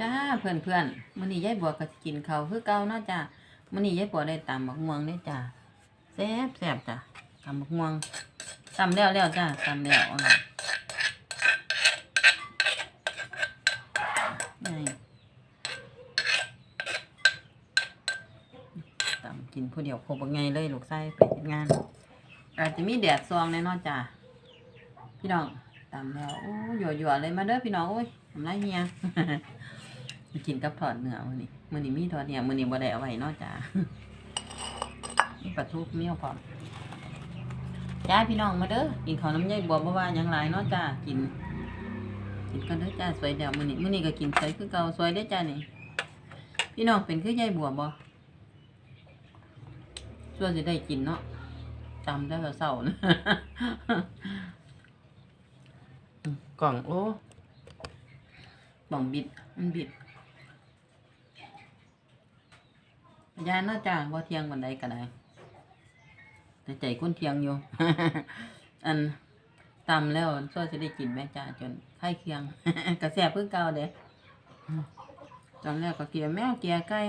จ้าเพื่อนเพื่อนมื้อนี้ยายบัวก็สิกินเขาคือเก่าเนาะจ้ามื้อนี้ยายบัวได้ตำบักม่วงเด้จ้าแซ่บแซ่บจ้าตำบักม่วงตำแล้วแล้วจ้าตำแล้วอะนี่ตำกินผู้เดียวครบไงเลยลูกไส้ไปเฮ็ดงาน อาจจะมีแดดซองแน่นอนจ้าพี่น้องตำแล้วโอ้หยัวๆเลยมาเด้อพี่น้องโอ้ยทำไรเฮีย มากินกับทอดเนื้อมื้อนี้มื้อนี้มีทอดเนื้อมื้อนี้บ่ได้เอาไว้เนาะจ้ามีปลาทูเมี่ยวพร้อมจ้าพี่น้องมาเด้อกินข้าวน้ำยายบัวบ่ว่าหยังหลายเนาะจ้ากิน กินกันเด้อจ้าสวยแล้วมื้อนี้มื้อนี้ก็กินสวยคือเก่าสวยเด้อจ้านี่พี่น้องเป็นคือยายบัวบ่ชั่วสิได้กินเนาะจำได้แต่เศร้านะกล่องโอ้กล่องบิดมันบิด ยานเนาะจ้าว่าเที่ยงวันใดก็ได้แต่ใจคนเที่ยงอยู่ อันตำแล้วช่วยจะได้กินแม่จ้าจนไข้เคียง กระแสเพิ่งเก่าเด้ตอนแรกก็เกียแมวเกียไก่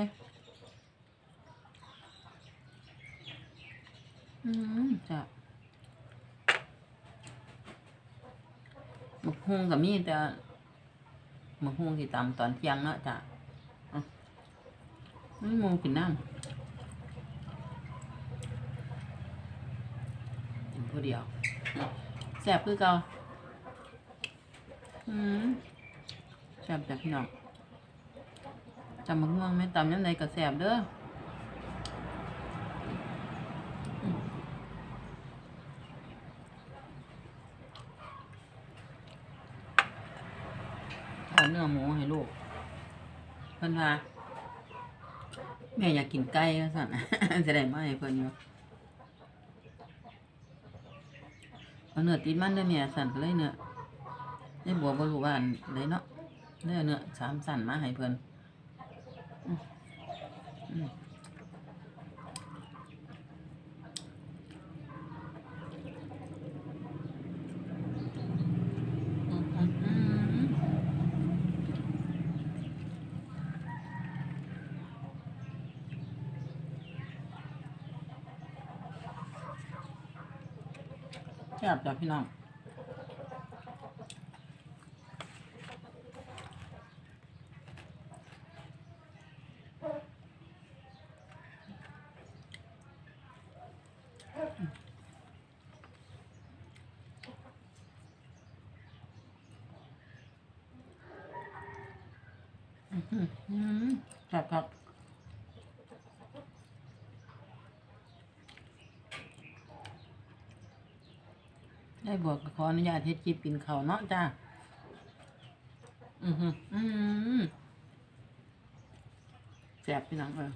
อืมจ้ะหมกฮุงกับมีแต่หมกฮุงที่ตำตอนเที่ยงเนาะจ้ะ ไม่มองกินน้ำกินผู้เดียวแซ่บคือเก่าอืมแซ่บจากพี่น้องจำมะม่วงไหมตำยังไงก็แซ่บเด้อเอาเนื้อหมูให้ลูกเพิ่นว่า แม่อยากกินไก่ก็สั่นจะได้มาให้เพิ่นอยู่เอาเนื้อติดมันด้อแม่สั่นก็เลยเนื้อได้บัวบ่รู้ว่าอันใดเนาะเนื้อเนื้อสามสั่นมาให้เพิ่นอืมอืมอืมอืมอืม แซ่บจ้ะพี่น้องอื้อหือหือครับครับ ได้บอกขออนุญาตเฮ็ดคลิปกินข้าวเนาะจ้า อือหืออือแซ่บพี่น้องเออ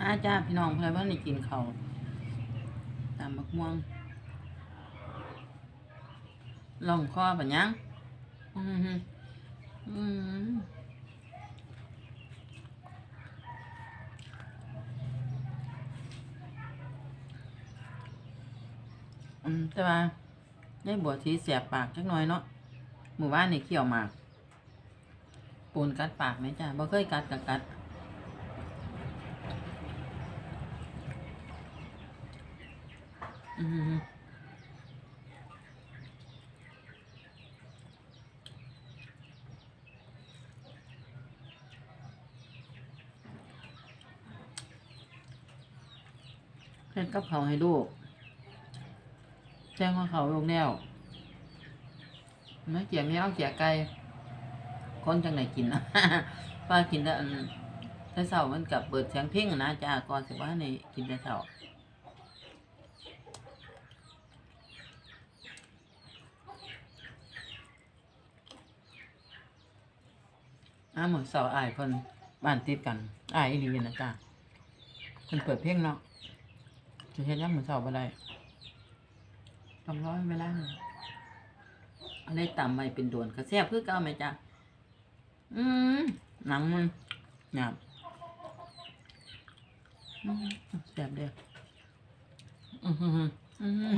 อาจ้าพี่น้องเพื่อนว่านี่กินเขาตามบักม่วงลองคอปะยังอือหืออื อืมแต่ว่าได้บวชทีเสียบปากจักหน่อยเนาะหมู่บ้านนี่เขี่ยวหมากปูนกัดปากไหมจ้าบ่เคยกัดกับกัดอืมเล่นกับเขาให้ลูก จ้งว่าเขาลงแล้วไม่เกี่ยไม่เอาเกี่ยไก่คนจังไหนกินนะป้ากินแต่แต่เสามันกับเปิดเสียงเพ่งนะจ้าก่อนสิว่าในกินแต่เสาอ้าหมือนเสาอายเพิ่นบ้านติดกันอายอีหลีนะจ้าเพิ่นเปิดเพลงเนาะจะเห็นยังเหมือนเสาบ่ได้ สองร้อยเวลาหนึ่งอันนี้ตำไปเป็นโดนกระแซบเพื่อก้าวไหมจ๊ะอืมหนังมันหยาบแซบเด้ออื้อหืออื้อหือ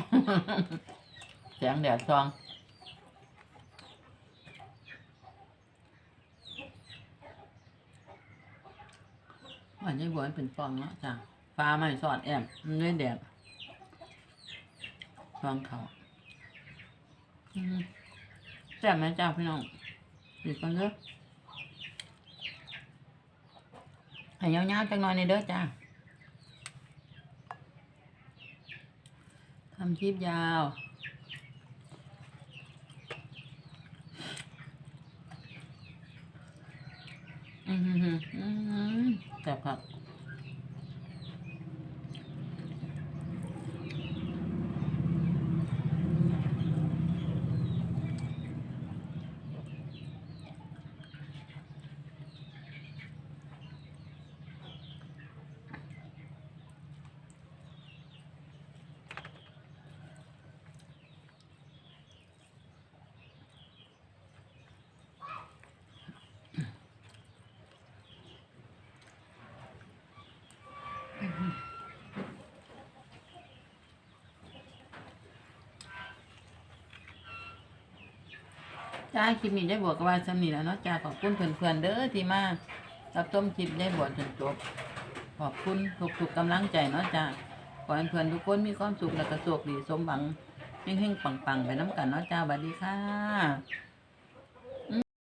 แสงแดดซองว่าจะบวนเป็นฟองเนาะจ้ะฟ้าไม่สอดแอมมันด้วยแดด ฟองเขาแซ่บไหมจ้าพี่น้องหยุดกันเด้อให้ยาวๆจังหน่อยในเด้อจ้าทำคลิปยาวอืมฮึฮึอืมแซ่บครับ จ้าคลิปนี้ได้บวกกับว่าสำนีแล้วเนาะจ้าขอบคุณเพื่อนๆเด้อที่มารับชมคลิปได้บวกจนจบขอบคุณทุกๆกำลังใจเนาะจ้าขอให้เพื่อนทุกคนมีความสุขและกระโชคดีสมหวังเฮงๆปังๆ ไปน้ำกันเนาะจ้าสวัสดีค่ะ